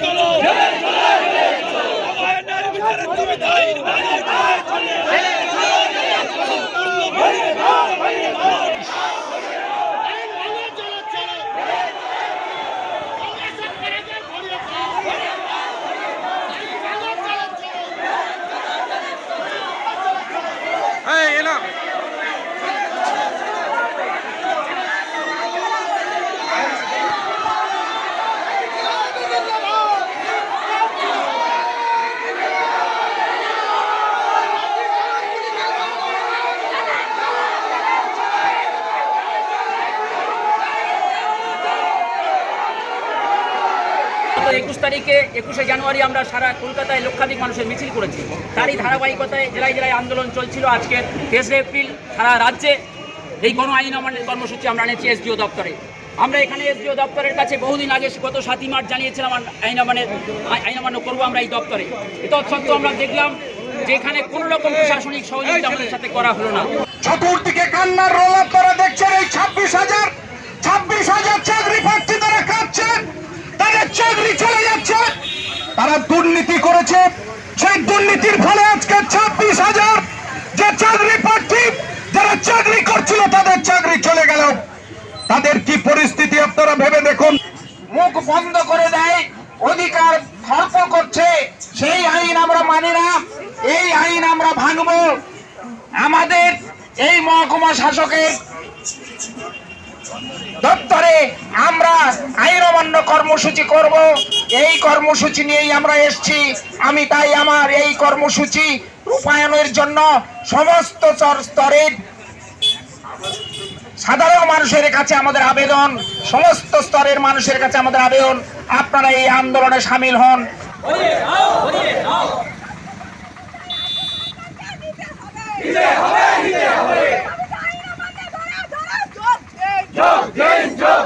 চলো। বিচারের দাবি দায়ী একুশ তারিখে, একুশে জানুয়ারি আমরা সারা কলকাতায় লক্ষাধিক মানুষের মিছিল করেছি। তারই ধারাবাহিকতায় জেলায় জেলায় আন্দোলন চলছিল আজকে তেসরা এপ্রিল সারা রাজ্যে। এই গণ আইন অমান্যের কর্মসূচি আমরা এনেছি এসডিও দপ্তরে। আমরা এখানে এসডিও দপ্তরের কাছে বহুদিন আগে গত সাতই মার্চ জানিয়েছিলাম, আইন অমান্যের, আইন অমান্য করব আমরা এই দপ্তরে। এটা সত্ত্বেও আমরা দেখলাম যে এখানে কোনো রকম প্রশাসনিক সহযোগিতা আমাদের সাথে করা হলো না। চতুর্দিকে কান্নার রোল আপনারা দেখছেন এই ছাব্বিশ হাজার ছাব্বিশ হাজার চাকরি প্রার্থী তারা কাঁদছে তাদের চাকরি চলে যাচ্ছে তারা দুর্নীতি করেছে। সেই দুর্নীতির ফলে আজকে ছাব্বিশ হাজার যে চাকরি প্রার্থী, যারা চাকরি করছিল, তাদের চাকরি চলে গেল। তাদের কি পরিস্থিতি আপনারা ভেবে দেখুন? মুখ বন্ধ করে দেয়, অধিকার খর্ব করছে। সেই আইন আমরা মানি না, এই আইন আমরা ভাঙবো। আমাদের এই মহকুমা শাসকের দপ্তরে আমরা আইন অমান্য কর্মসূচি করব। এই কর্মসূচি নিয়েই আমরা এসছি। আমি তাই আমার এই কর্মসূচি রূপায়ণের জন্য সমস্ত স্তর- স্তরের সাধারণ মানুষের কাছে আমাদের আবেদন, সমস্ত স্তরের মানুষের কাছে আমাদের আবেদন। আপনারা এই আন্দোলনে সামিল হন।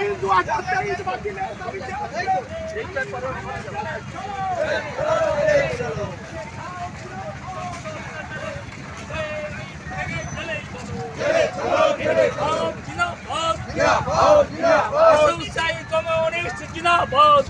জিনাবাদ জিনাবাদ জিনাবাদ